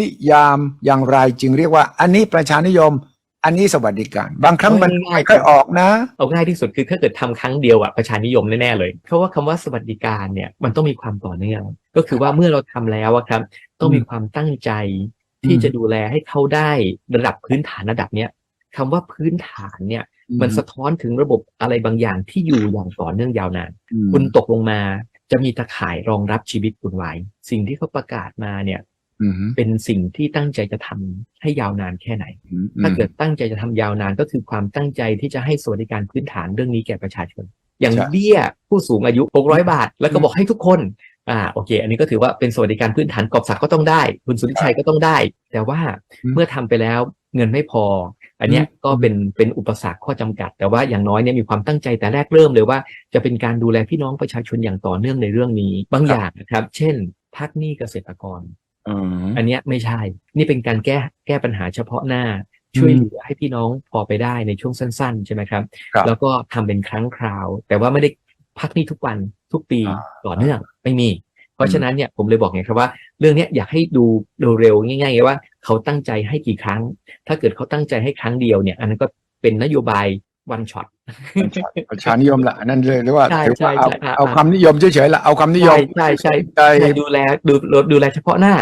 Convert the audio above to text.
นิยามอย่างไรจึงเรียกว่า อันนี้ประชานิยม อันนี้สวัสดิการ บางครั้งมันเอาง่ายๆไม่ค่อยออกนะเอาง่ายที่สุดคือถ้าเกิดทำครั้งเดียวอะประชานิยมแน่ๆเลย เพราะว่าคำว่าสวัสดิการเนี่ยมันต้องมีความต่อเนื่องก็คือว่าเมื่อเราทำแล้วอะครับ ต้องมีความตั้งใจที่อืมจะดูแลให้เขาได้ระดับพื้นฐานระดับเนี้ยคำว่าพื้นฐานเนี่ยมันสะท้อนถึงระบบอะไรบางอย่างที่อยู่อย่างต่อเนื่องยาวนานอืมคุณตกลงมาจะมีตะข่ายรองรับชีวิตคุณไว้ สิ่งที่เขาประกาศมาเนี่ยอืม เป็นสิ่งที่ตั้งใจจะทำให้ยาวนานแค่ไหนอืมถ้าเกิดตั้งใจจะทำยาวนานก็คือความตั้งใจที่จะให้สวัสดิการพื้นฐานเรื่องนี้แก่ประชาชน อย่างใช่เบี้ยผู้สูงอายุ 600 บาท แล้วก็บอกให้ทุกคนอ่าโอเค อันนี้ก็ถือว่าเป็นสวัสดิการพื้นฐานกอบศักดิ์ก็ต้องได้ คุณสุทธิชัยก็ต้องได้ แต่ว่าอืมเมื่อทำไปแล้วเงินไม่พอ อันเนี้ยอืมก็เป็นเป็นอุปสรรคข้อจำกัด แต่ว่าอย่างน้อยเนี่ยมีความตั้งใจแต่แรกเริ่มเลยว่า จะเป็นการดูแลพี่น้องประชาชนอย่างต่อเนื่องในเรื่องนี้ บางอย่างนะครับ เช่นพักหนี้เกษตรกร อืมอันเนี้ยไม่ใช่ นี่เป็นการแก้แก้ปัญหาเฉพาะหน้า ช่วยเหลือให้พี่น้องพอไปได้ในช่วงสั้น ๆ ใช่ไหมครับครับแล้วก็ทำเป็นครั้งคราว แต่ว่าไม่ได้พักหนี่ทุกวันทุกปีอ่าต่อเนื่องไม่มี เพราะฉะนั้นเนี่ยผมเลยบอกไงครับว่า เรื่องเนี้ยอยากให้ดูเร็วๆง่ายๆไงว่าเขาตั้งใจให้กี่ครั้ง ถ้าเกิดเขาตั้งใจให้ครั้งเดียวเนี่ย อันนั้นก็เป็นนโยบายวันช็อตประชานิยมละอันนั่นเลยหรือว่าใช่ถือว่าเอาใช่ใช่เอาอ่าความนิยมเฉยๆละเอาความนิยใช่มใช่ใช่ใจใช่ดูแลดูดูแลเฉพาะหน้า